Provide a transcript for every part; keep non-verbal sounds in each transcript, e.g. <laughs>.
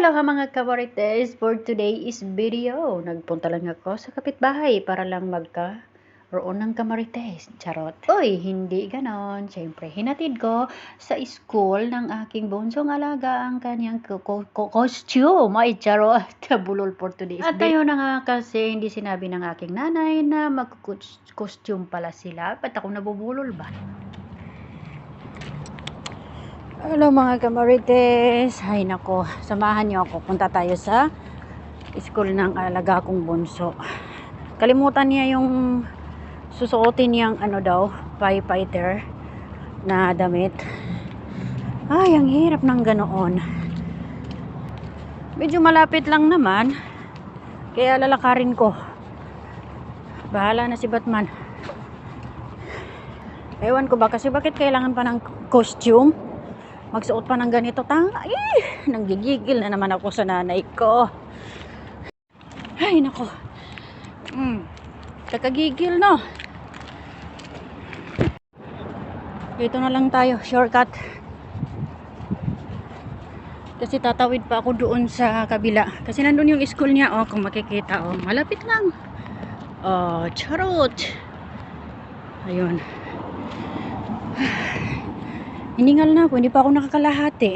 Aloha mga kamarites, for today is video. Nagpunta lang ako sa kapitbahay para lang magka roon ng kamarites. Charot. Uy, hindi ganon. Siyempre, hinatid ko sa school ng aking bunsong alaga ang kanyang costume. Ay, charot. <laughs> Bulol for today's At ayun na nga kasi hindi sinabi ng aking nanay na mag-costume pala sila. Ba't ako nabubulol ba? Hello mga kamarites. Hay nako, samahan niyo ako. Punta tayo sa school ng alaga kong bunso. Kalimutan niya yung susuotin niyang ano daw, firefighter na damit. Ay, ang hirap ng ganoon. Medyo malapit lang naman. Kaya lalakarin ko. Bahala na si Batman. Ewan ko ba kasi bakit kailangan pa ng costume? Magsuot pa ng ganito tanga eh, nanggigigil na naman ako sa nanay ko. Ay nako mm, kakagigil no? Dito na lang tayo shortcut. Kasi tatawid pa ako doon sa kabila. Kasi nandun yung school niya oh kung makikita oh. Malapit lang. Oh charot. Ayun Hiningal na ako, hindi pa ako nakakalahati.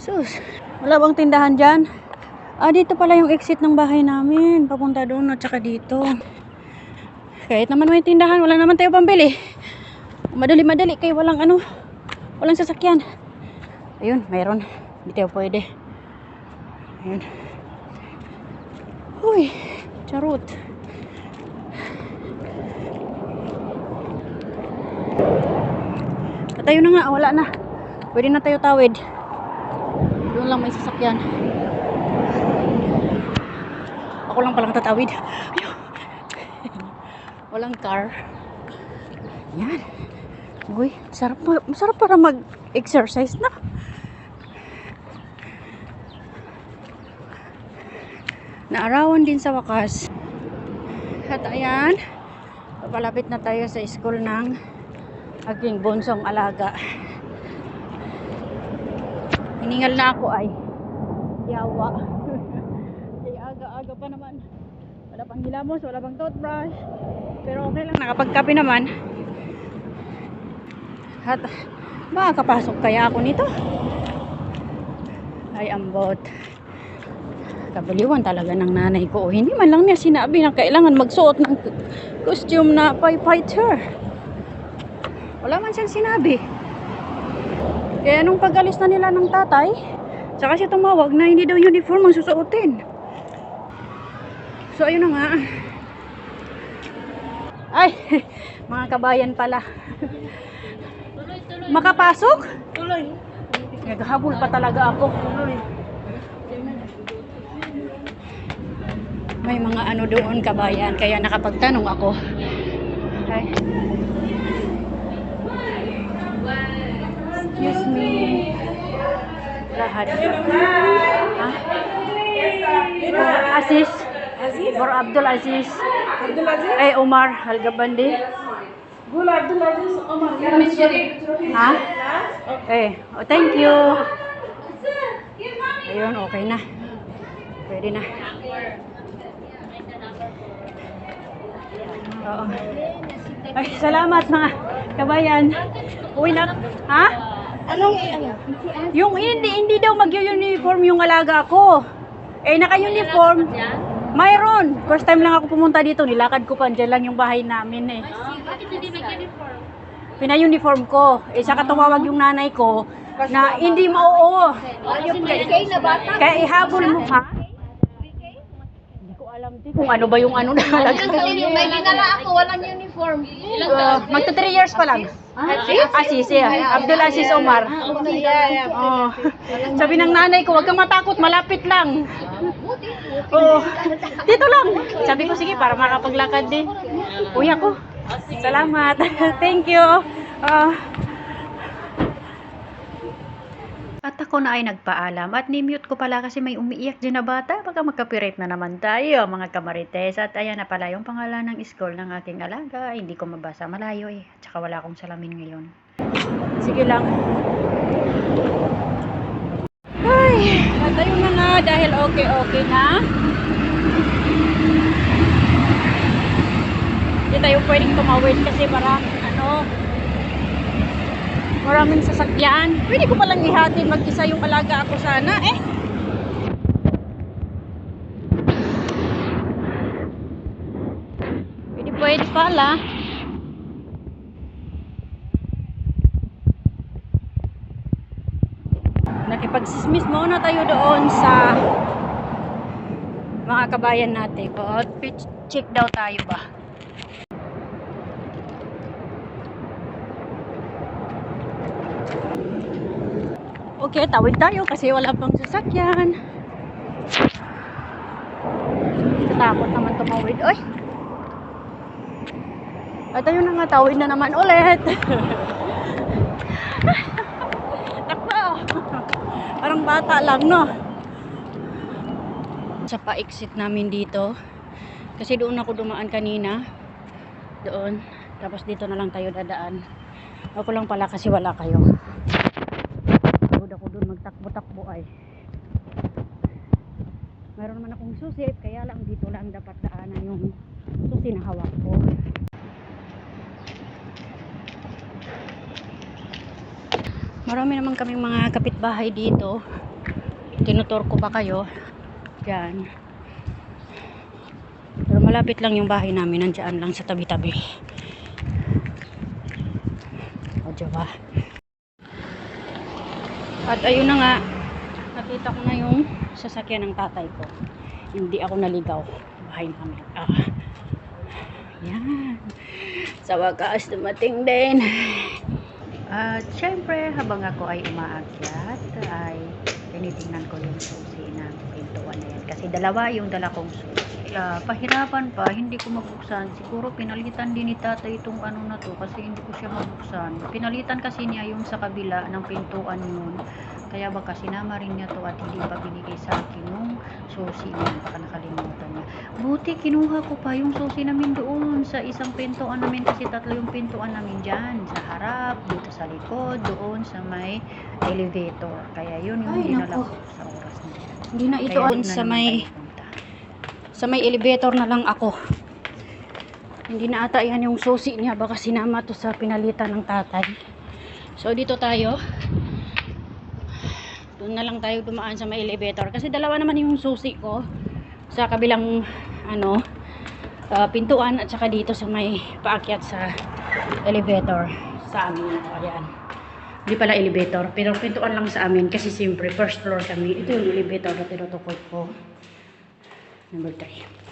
Sus, wala bang tindahan dyan? Ah, dito pala yung exit ng bahay namin. Papunta doon at saka dito. Kahit naman may tindahan, wala naman tayo pambili. Madali-madali kay walang ano, walang sasakyan. Ayun, mayroon. Hindi tayo pwede. Ayun. Uy, charot. Tayo na nga, wala na. Pwede na tayo tawid. Doon lang may sasakyan. Ako lang palang tatawid. Ayun. <laughs> Walang car. Yan. Uy, sarap, masarap para mag-exercise na. Naarawan din sa wakas. At ayan, papalapit na tayo sa school ng aking bunsong alaga. Hiningal na ako ay yawa. <laughs> Ay aga-aga pa naman. Wala pang hilamos, wala pang toothbrush. Pero okay lang, nakapagkape naman. At makakapasok kaya ako nito. Ay ambot. Kabaliwan talaga ng nanay ko. Hindi man lang niya sinabi na kailangan magsuot ng costume na firefighter. Wala man siyang sinabi. Kaya nung pag-alis na nila ng tatay, saka siya tumawag na hindi daw uniform ang susuotin. So, ayun na nga. Ay, <laughs> mga kabayan pala. Makapasok? Tuloy. Naghahabol pa talaga ako. Tuloy. May mga ano doon kabayan, kaya nakapagtanong ako. Ay. Excuse me. Lahat. Ha? Uh, Aziz. Aziz? Bor Abdul Aziz. Abdul Aziz? Ay, Omar Algabandi. Gul Abdul Aziz Omar. Ha? Eh, oh, thank you. Ayun, okay na. Pwede na. Oo. Ay, salamat mga kabayan. Uwi na. Ha? Anong ano? Yung hindi, hindi daw mag-uniform yung alaga ko. Eh, naka-uniform. Mayroon. First time lang ako pumunta dito. Nilakad ko pa. Diyan lang yung bahay namin eh. Bakit hindi nag-uniform? Pina-uniform ko. Eh, saka tumawag yung nanay ko na hindi mo oo. Kaya ihabol mo, ha? Alam di kung ano ba yung ano na alaga. May ginala ako, walang uniform. Uh, magto 3 years pa lang. Asis, yeah. Abdul Aziz Omar. Oh. <laughs> Sabi ng nanay ko, huwag kang matakot, malapit lang. Oo. Dito lang. Sabi ko, sige, para makapaglakad din. Uy ako. Salamat. <laughs> Thank you. Ah. At ako na ay nagpaalam at ni-mute ko pala kasi may umiiyak din na bata. Baka magkapirit na naman tayo mga kamarites. At ayan na pala yung pangalan ng school ng aking alaga. Hindi ko mabasa malayo eh. At saka wala akong salamin ngayon. Sige lang. Ay, natayo na nga dahil okay-okay na. Hindi tayo pwedeng tumawid kasi maraming ano, maraming sasakyan. Pwede ko palang ihatid mag-isa yung alaga ako sana eh. Pwede pwede pala. Nakipagsismis muna tayo doon sa mga kabayan natin. Outfit check daw tayo ba? Okay, tawid tayo kasi wala pang sasakyan. Natakot naman tumawid. Oy! At ayun na nga, tawid na naman ulit. <laughs> Takbo! Parang bata lang, no? Sa pa-exit namin dito. Kasi doon ako dumaan kanina. Doon. Tapos dito na lang tayo dadaan. Ako lang pala kasi wala kayo. Pagod ako doon magtakbo-takbo ay. Meron susi. Kaya lang dito lang dapat daanan yung susi na ko. Marami naman kaming mga kapitbahay dito. Tinutor ko pa kayo. Yan. Pero malapit lang yung bahay namin. Nandiyan lang sa tabi-tabi. O, diba? At ayun na nga. Nakita ko na yung sasakyan ng tatay ko. Hindi ako naligaw. Bahay namin. Ah. Yan. Sa wakas, dumating din. At syempre, habang ako ay umaakyat, ay tinitingnan ko yung susi ng pintuan na yan. Kasi dalawa yung dala kong susi. Ah, pahirapan pa, hindi ko mabuksan. Siguro pinalitan din ni tata itong ano na to kasi hindi ko siya mabuksan. Pinalitan kasi niya yung sa kabila ng pintuan yun. Kaya baka sinama rin niya to at hindi pa binigay sa akin yung susi niya. Baka nakalimutan niya. Buti kinuha ko pa yung susi namin doon sa isang pintuan namin kasi tatlo yung pintuan namin dyan. Sa harap, dito sa likod, doon sa may elevator. Kaya yun yung Ay, dinala ko sa oras na yan. Hindi na ito Kaya sa may punta. sa may elevator na lang ako. Hindi na ata yan yung susi niya. Baka sinama to sa pinalitan ng tatay. So dito tayo. Doon na lang tayo dumaan sa may elevator. Kasi dalawa naman yung susi ko. Sa kabilang ano ah, pintuan at saka dito sa may paakyat sa elevator sa amin. Ayan. Hindi pala elevator, pero pintuan lang sa amin kasi siyempre first floor kami. Ito yung elevator na tinutukoy ko. Number 3.